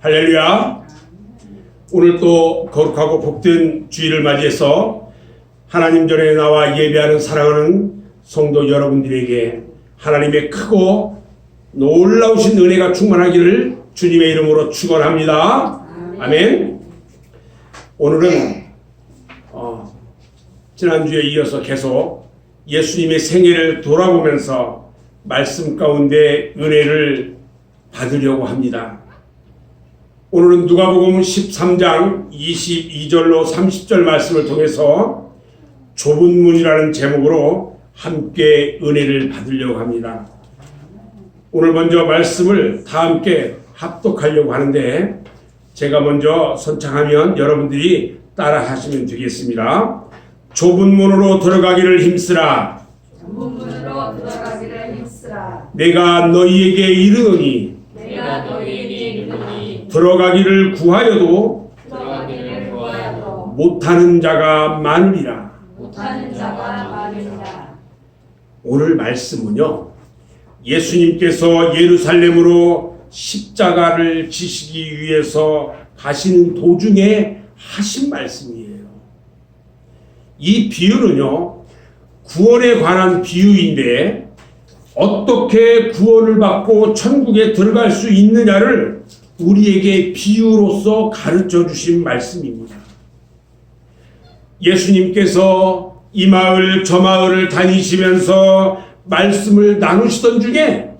할렐루야. 오늘 또 거룩하고 복된 주일을 맞이해서 하나님 전에 나와 예배하는 사랑하는 성도 여러분들에게 하나님의 크고 놀라우신 은혜가 충만하기를 주님의 이름으로 축원합니다. 아멘. 오늘은 어, 지난주에 이어서 계속 예수님의 생애를 돌아보면서 말씀 가운데 은혜를 받으려고 합니다. 오늘은 누가복음 13장 22절로 30절 말씀을 통해서 좁은 문이라는 제목으로 함께 은혜를 받으려고 합니다. 오늘 먼저 말씀을 다 함께 합독하려고 하는데 제가 먼저 선창하면 여러분들이 따라 하시면 되겠습니다. 좁은 문으로 들어가기를 힘쓰라. 문문으로 들어가기를 힘쓰라. 내가 너희에게 이르노니 들어가기를 구하여도 들어가기를 구하여도 못하는 자가 많으리라. 못하는 자가 많으리라. 오늘 말씀은요. 예수님께서 예루살렘으로 십자가를 지시기 위해서 가시는 도중에 하신 말씀이에요. 이 비유는요. 구원에 관한 비유인데 어떻게 구원을 받고 천국에 들어갈 수 있느냐를 우리에게 비유로서 가르쳐 주신 말씀입니다. 예수님께서 이 마을 저 마을을 다니시면서 말씀을 나누시던 중에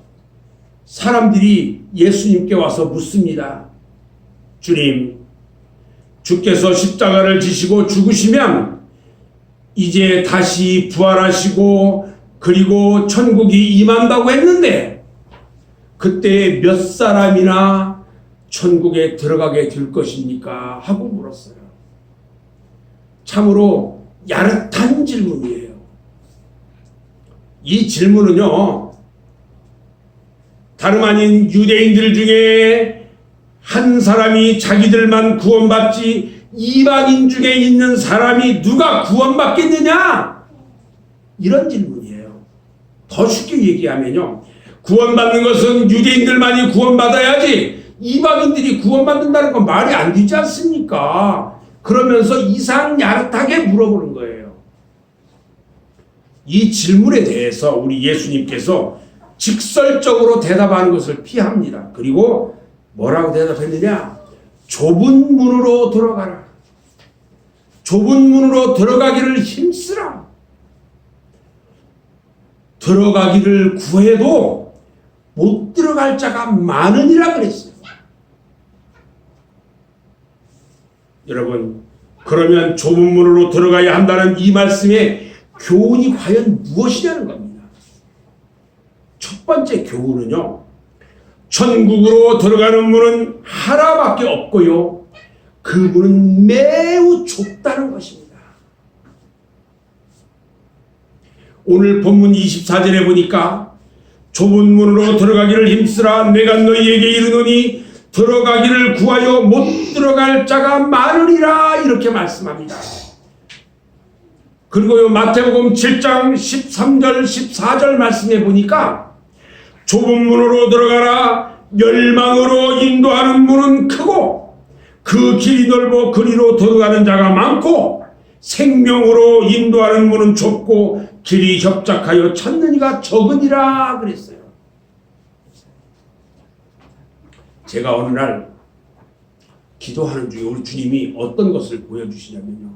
사람들이 예수님께 와서 묻습니다. 주님, 주께서 십자가를 지시고 죽으시면 이제 다시 부활하시고 그리고 천국이 임한다고 했는데 그때 몇 사람이나 천국에 들어가게 될 것입니까? 하고 물었어요. 참으로 야릇한 질문이에요. 이 질문은요, 다름 아닌 유대인들 중에 한 사람이 자기들만 구원받지 이방인 중에 있는 사람이 누가 구원받겠느냐? 이런 질문이에요. 더 쉽게 얘기하면요. 구원받는 것은 유대인들만이 구원받아야지 이방인들이 구원받는다는 건 말이 안 되지 않습니까? 그러면서 이상 야릇하게 물어보는 거예요. 이 질문에 대해서 우리 예수님께서 직설적으로 대답하는 것을 피합니다. 그리고 뭐라고 대답했느냐? 좁은 문으로 들어가라. 좁은 문으로 들어가기를 힘쓰라. 들어가기를 구해도 못 들어갈 자가 많으니라 그랬어요. 여러분, 그러면 좁은 문으로 들어가야 한다는 이 말씀의 교훈이 과연 무엇이냐는 겁니다. 첫 번째 교훈은요, 천국으로 들어가는 문은 하나밖에 없고요, 그 문은 매우 좁다는 것입니다. 오늘 본문 24절에 보니까 좁은 문으로 들어가기를 힘쓰라 내가 너희에게 이르노니 들어가기를 구하여 못 들어갈 자가 많으리라 이렇게 말씀합니다. 그리고요 마태복음 7장 13절 14절 말씀해 보니까 좁은 문으로 들어가라 멸망으로 인도하는 문은 크고 그 길이 넓어 그리로 들어가는 자가 많고 생명으로 인도하는 문은 좁고 길이 협착하여 찾는 이가 적으니라 그랬어요. 제가 어느 날 기도하는 중에 우리 주님이 어떤 것을 보여주시냐면요.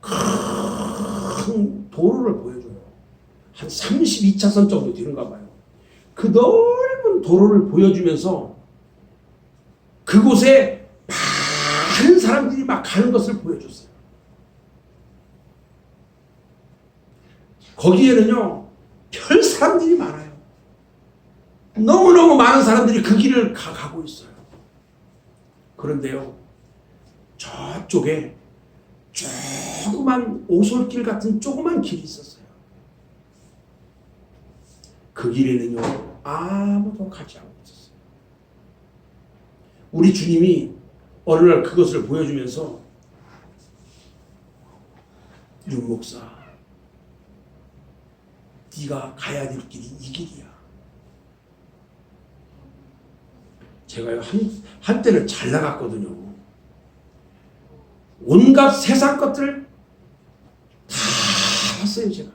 큰 도로를 보여줘요. 한 32차선 정도 되는가 봐요. 그 넓은 도로를 보여주면서 그곳에 많은 사람들이 막 가는 것을 보여줬어요. 거기에는요, 별 사람들이 많아요. 너무너무 많은 사람들이 그 길을 가, 가고 있어요. 그런데요, 저쪽에 조그만 오솔길 같은 조그만 길이 있었어요. 그 길에는요, 아무도 가지 않고 있었어요. 우리 주님이 어느 날 그것을 보여주면서 윤 목사, 네가 가야 될 길이 이 길이야. 제가요 한 한때는 잘 나갔거든요. 온갖 세상 것들을 다 봤어요 제가.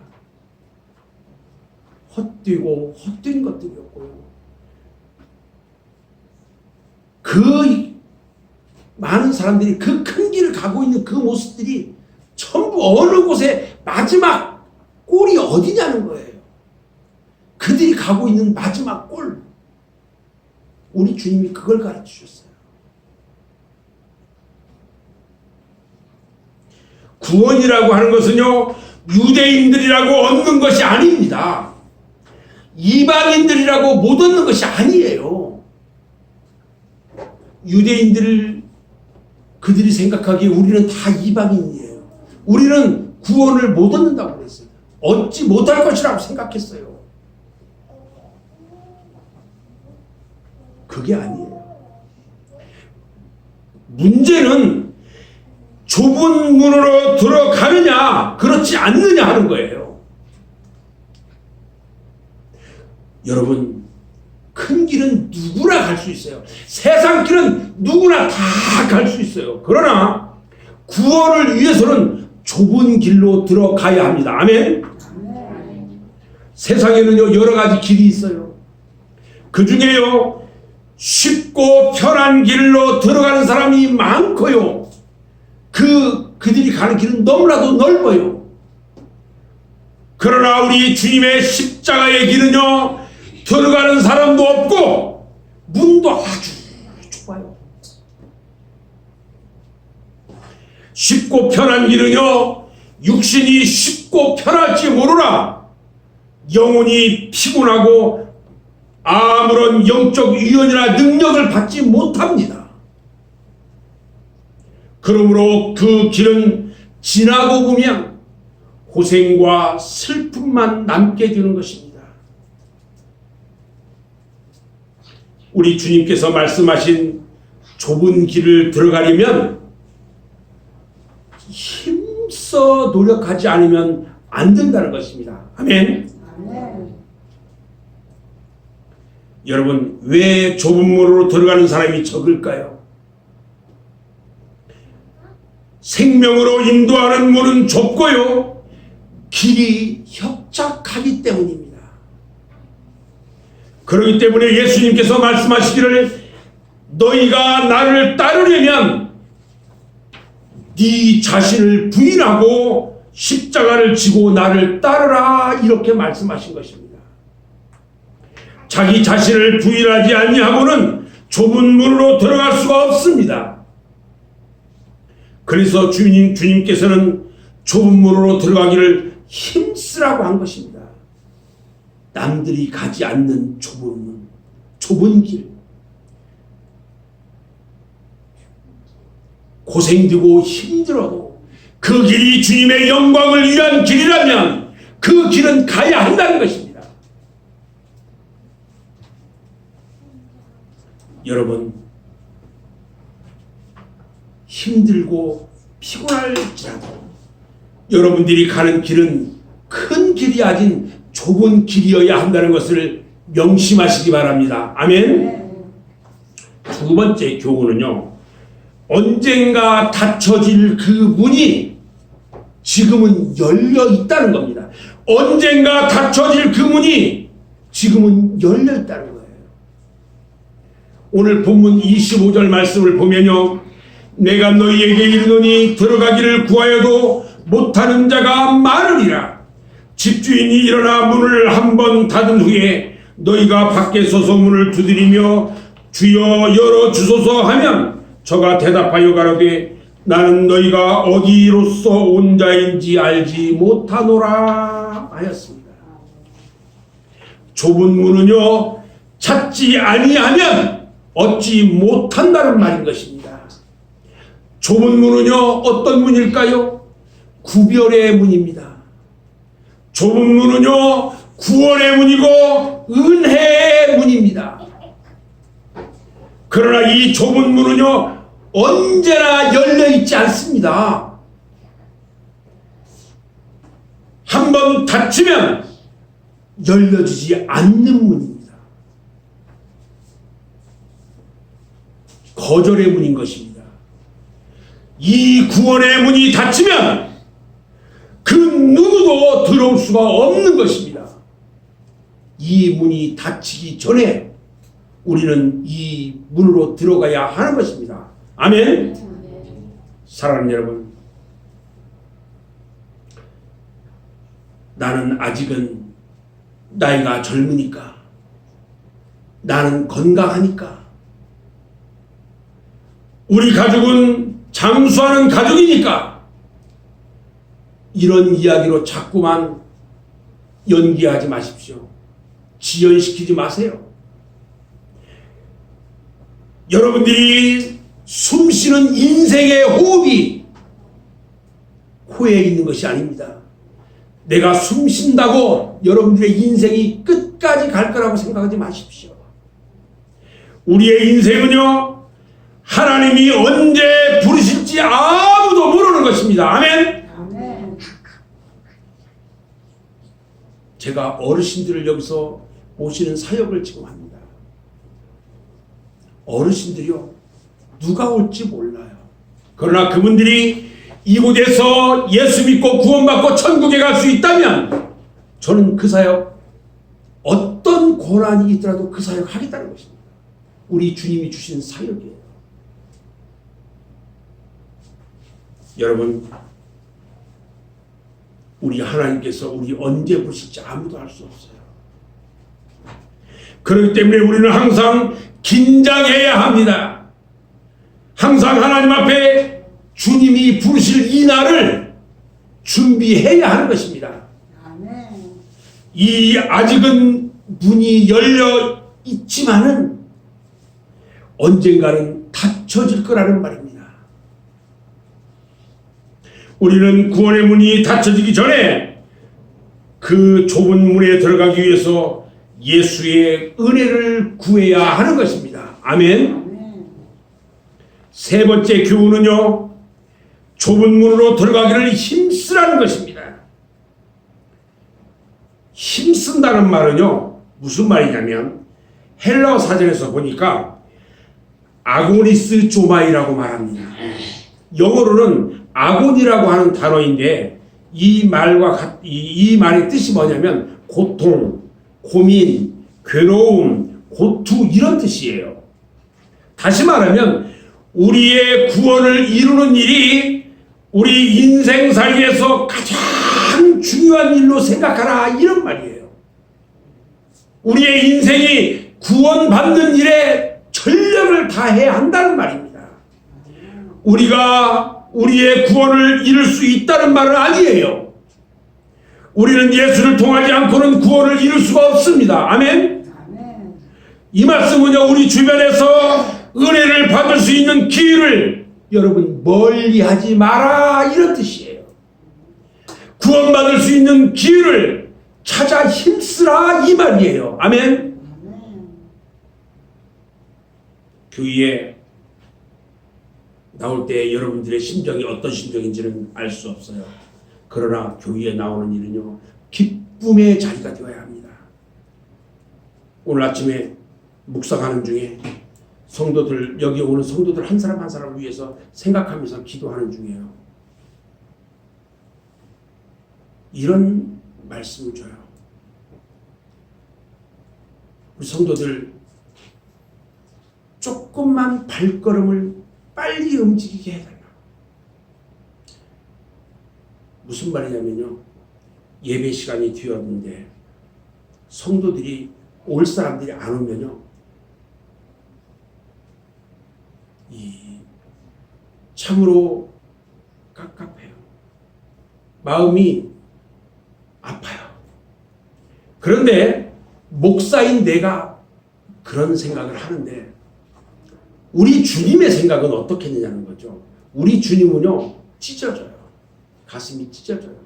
헛되고 헛된 것들이었고요. 그 많은 사람들이 그 큰 길을 가고 있는 그 모습들이 전부 어느 곳에 마지막 꼴이 어디냐는 거예요. 그들이 가고 있는 마지막 꼴. 우리 주님이 그걸 가르쳐 주셨어요. 구원이라고 하는 것은요, 유대인들이라고 얻는 것이 아닙니다. 이방인들이라고 못 얻는 것이 아니에요. 유대인들을 그들이 생각하기에 우리는 다 이방인이에요. 우리는 구원을 못 얻는다고 그랬어요. 얻지 못할 것이라고 생각했어요. 그게 아니에요. 문제는 좁은 문으로 들어가느냐, 그렇지 않느냐 하는 거예요. 여러분, 큰 길은 누구나 갈 수 있어요. 세상 길은 누구나 다 갈 수 있어요. 그러나 구원을 위해서는 좁은 길로 들어가야 합니다. 아멘. 세상에는요 여러 가지 길이 있어요. 그 중에요 쉽고 편한 길로 들어가는 사람이 많고요. 그 그들이 가는 길은 너무나도 넓어요. 그러나 우리 주님의 십자가의 길은요 들어가는 사람도 없고 문도 아주 좁아요. 쉽고 편한 길은요 육신이 쉽고 편할지 모르나 영혼이 피곤하고 아무런 영적 유연이나 능력을 받지 못합니다. 그러므로 그 길은 지나고 보면 고생과 슬픔만 남게 되는 것입니다. 우리 주님께서 말씀하신 좁은 길을 들어가려면 힘써 노력하지 않으면 안 된다는 것입니다. 아멘. 여러분, 왜 좁은 문으로 들어가는 사람이 적을까요? 생명으로 인도하는 문은 좁고요. 길이 협착하기 때문입니다. 그렇기 때문에 예수님께서 말씀하시기를 너희가 나를 따르려면 네 자신을 부인하고 십자가를 지고 나를 따르라 이렇게 말씀하신 것입니다. 자기 자신을 부인하지 아니하고는 좁은 문으로 들어갈 수가 없습니다. 그래서 주님 주님께서는 좁은 문으로 들어가기를 힘쓰라고 한 것입니다. 남들이 가지 않는 좁은 문, 좁은 길. 고생되고 힘들어도 그 길이 주님의 영광을 위한 길이라면 그 길은 가야 한다는 것입니다. 여러분, 힘들고 피곤할지라도 여러분들이 가는 길은 큰 길이 아닌 좁은 길이어야 한다는 것을 명심하시기 바랍니다. 아멘. 두 번째 교훈은요. 언젠가 닫혀질 그 문이 지금은 열려 있다는 겁니다. 언젠가 닫혀질 그 문이 지금은 열려 있다는 거예요. 오늘 본문 25절 말씀을 보면요. 내가 너희에게 이르노니 들어가기를 구하여도 못하는 자가 많으리라. 집주인이 일어나 문을 한 번 닫은 후에 너희가 밖에 서서 문을 두드리며 주여 열어 주소서 하면 저가 대답하여 가로되 나는 너희가 어디로서 온 자인지 알지 못하노라 하였습니다. 좁은 문은요 찾지 아니하면 얻지 못한다는 말인 것입니다. 좁은 문은요 어떤 문일까요? 구별의 문입니다. 좁은 문은요 구원의 문이고 은혜의 문입니다. 그러나 이 좁은 문은요 언제나 열려 있지 않습니다. 한 번 닫히면 열려지지 않는 문입니다. 거절의 문인 것입니다. 이 구원의 문이 닫히면 그 누구도 들어올 수가 없는 것입니다. 이 문이 닫히기 전에 우리는 이 문으로 들어가야 하는 것입니다. 아멘. 사랑하는 여러분, 나는 아직은 나이가 젊으니까, 나는 건강하니까, 우리 가족은 장수하는 가족이니까, 이런 이야기로 자꾸만 연기하지 마십시오. 지연시키지 마세요. 여러분들이 숨 쉬는 인생의 호흡이 코에 있는 것이 아닙니다. 내가 숨 쉰다고 여러분들의 인생이 끝까지 갈 거라고 생각하지 마십시오. 우리의 인생은요, 하나님이 언제 부르실지 아무도 모르는 것입니다. 아멘! 제가 어르신들을 여기서 모시는 사역을 지금 합니다. 어르신들이요, 누가 올지 몰라요. 그러나 그분들이 이곳에서 예수 믿고 구원받고 천국에 갈 수 있다면 저는 그 사역 어떤 고난이 있더라도 그 사역 하겠다는 것입니다. 우리 주님이 주신 사역이에요. 여러분, 우리 하나님께서 우리 언제 부르실지 아무도 알 수 없어요. 그렇기 때문에 우리는 항상 긴장해야 합니다. 항상 하나님 앞에 주님이 부르실 이 날을 준비해야 하는 것입니다. 이 아직은 문이 열려 있지만은 언젠가는 닫혀질 거라는 말입니다. 우리는 구원의 문이 닫혀지기 전에 그 좁은 문에 들어가기 위해서 예수의 은혜를 구해야 하는 것입니다. 아멘. 세 번째 교훈은요, 좁은 문으로 들어가기를 힘쓰라는 것입니다. 힘쓴다는 말은요, 무슨 말이냐면, 헬라어 사전에서 보니까, 아고니스 조마이라고 말합니다. 영어로는 아곤이라고 하는 단어인데, 이 말과, 같- 이, 이 말의 뜻이 뭐냐면, 고통, 고민, 괴로움, 고투, 이런 뜻이에요. 다시 말하면 우리의 구원을 이루는 일이 우리 인생살이에서 가장 중요한 일로 생각하라 이런 말이에요. 우리의 인생이 구원받는 일에 전력을 다해야 한다는 말입니다. 우리가 우리의 구원을 이룰 수 있다는 말은 아니에요. 우리는 예수를 통하지 않고는 구원을 이룰 수가 없습니다. 아멘. 이 말씀은요, 우리 주변에서 은혜를 받을 수 있는 기회를 여러분 멀리 하지 마라. 이런 뜻이에요. 구원받을 수 있는 기회를 찾아 힘쓰라. 이 말이에요. 아멘. 아멘. 교회에 나올 때 여러분들의 심정이 어떤 심정인지는 알 수 없어요. 그러나 교회에 나오는 일은요, 기쁨의 자리가 되어야 합니다. 오늘 아침에 묵상하는 중에 성도들, 여기 오는 성도들 한 사람 한 사람을 위해서 생각하면서 기도하는 중이에요. 이런 말씀을 줘요. 우리 성도들 조금만 발걸음을 빨리 움직이게 해달라. 무슨 말이냐면요. 예배 시간이 뒤었는데 성도들이 올 사람들이 안 오면요. 이 참으로 깝깝해요. 마음이 아파요. 그런데 목사인 내가 그런 생각을 하는데 우리 주님의 생각은 어떻겠느냐는 거죠. 우리 주님은요, 찢어져요. 가슴이 찢어져요.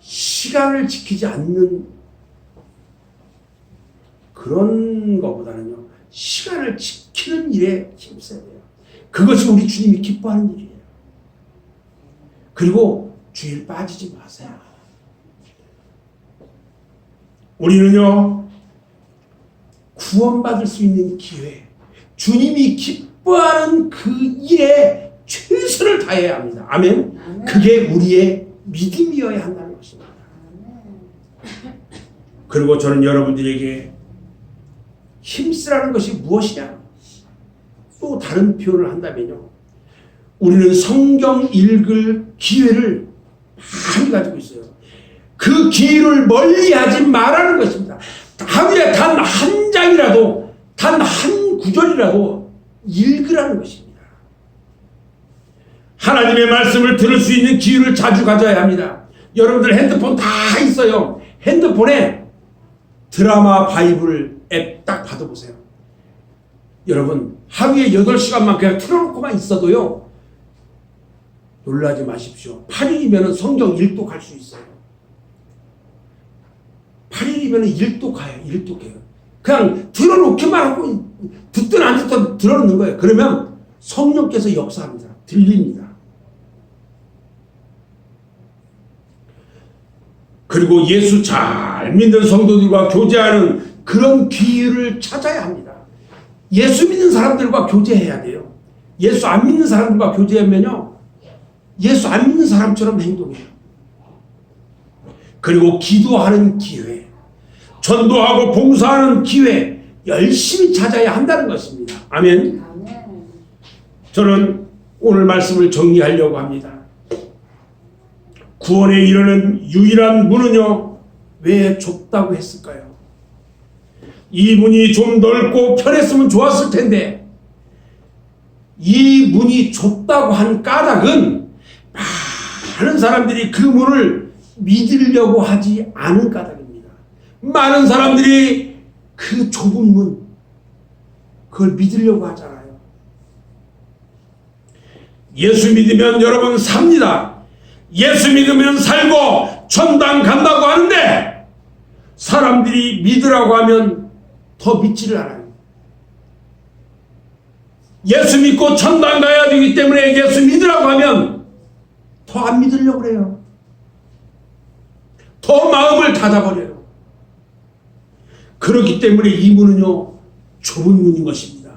시간을 지키지 않는 그런 것보다는요, 시간을 지키는 일에 힘써야 돼요. 그것이 우리 주님이 기뻐하는 일이에요. 그리고 주일 빠지지 마세요. 우리는요, 구원받을 수 있는 기회, 주님이 기뻐하는 그 일에 최선을 다해야 합니다. 아멘. 아멘. 그게 우리의 믿음이어야 한다는 것입니다. 그리고 저는 여러분들에게 힘쓰라는 것이 무엇이냐? 또 다른 표현을 한다면요. 우리는 성경 읽을 기회를 많이 가지고 있어요. 그 기회를 멀리 하지 말라는 것입니다. 하루에 단 한 장이라도, 단 한 구절이라도 읽으라는 것입니다. 하나님의 말씀을 들을 수 있는 기회를 자주 가져야 합니다. 여러분들 핸드폰 다 있어요. 핸드폰에 드라마 바이블 앱 딱 받아보세요. 여러분, 하루에 8시간만 그냥 틀어놓고만 있어도요, 놀라지 마십시오. 8일이면 성경 1독 할수 있어요. 8일이면 1독 가요. 1독 해요. 그냥 들어놓기만 하고, 듣든 안 듣든 들어놓는 거예요. 그러면 성령께서 역사합니다. 들립니다. 그리고 예수 잘 믿는 성도들과 교제하는 그런 기회를 찾아야 합니다. 예수 믿는 사람들과 교제해야 돼요. 예수 안 믿는 사람들과 교제하면요. 예수 안 믿는 사람처럼 행동해요. 그리고 기도하는 기회, 전도하고 봉사하는 기회 열심히 찾아야 한다는 것입니다. 아멘. 저는 오늘 말씀을 정리하려고 합니다. 구원에 이르는 유일한 문은요, 왜 좁다고 했을까요? 이 문이 좀 넓고 편했으면 좋았을 텐데, 이 문이 좁다고 한 까닭은 많은 사람들이 그 문을 믿으려고 하지 않은 까닭입니다. 많은 사람들이 그 좁은 문, 그걸 믿으려고 하잖아요. 예수 믿으면 여러분 삽니다. 예수 믿으면 살고 천당 간다고 하는데 사람들이 믿으라고 하면 더 믿지를 않아요. 예수 믿고 천당 가야 되기 때문에 예수 믿으라고 하면 더 안 믿으려고 그래요. 더 마음을 닫아버려요. 그렇기 때문에 이 문은요, 좁은 문인 것입니다.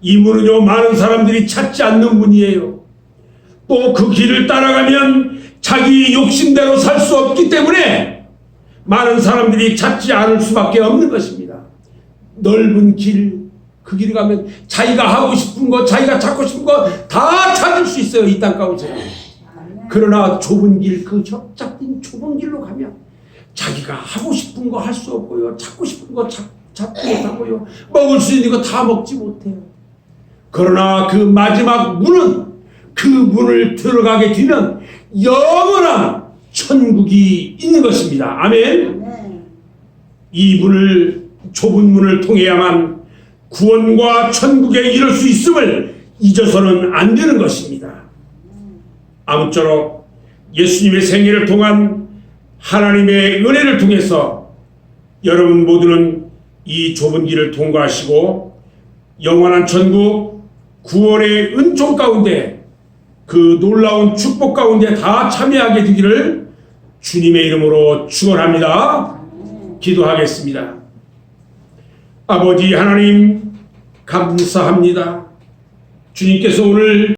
이 문은요, 많은 사람들이 찾지 않는 문이에요. 또 그 길을 따라가면 자기 욕심대로 살 수 없기 때문에 많은 사람들이 찾지 않을 수밖에 없는 것입니다. 넓은 길, 그 길을 가면 자기가 하고 싶은 거, 자기가 찾고 싶은 거 다 찾을 수 있어요, 이 땅 가운데. 그러나 좁은 길, 그 협착된 좁은 길로 가면 자기가 하고 싶은 거 할 수 없고요. 찾고 싶은 거 찾, 찾지 못하고요. 먹을 수 있는 거 다 먹지 못해요. 그러나 그 마지막 문은 그 문을 들어가게 되면 영원한 천국이 있는 것입니다. 아멘. 이 문을 좁은 문을 통해야만 구원과 천국에 이를 수 있음을 잊어서는 안 되는 것입니다. 아무쪼록 예수님의 생애를 통한 하나님의 은혜를 통해서 여러분 모두는 이 좁은 길을 통과하시고 영원한 천국 구원의 은총 가운데 그 놀라운 축복 가운데 다 참여하게 되기를 주님의 이름으로 축원합니다. 기도하겠습니다. 아버지 하나님 감사합니다. 주님께서 오늘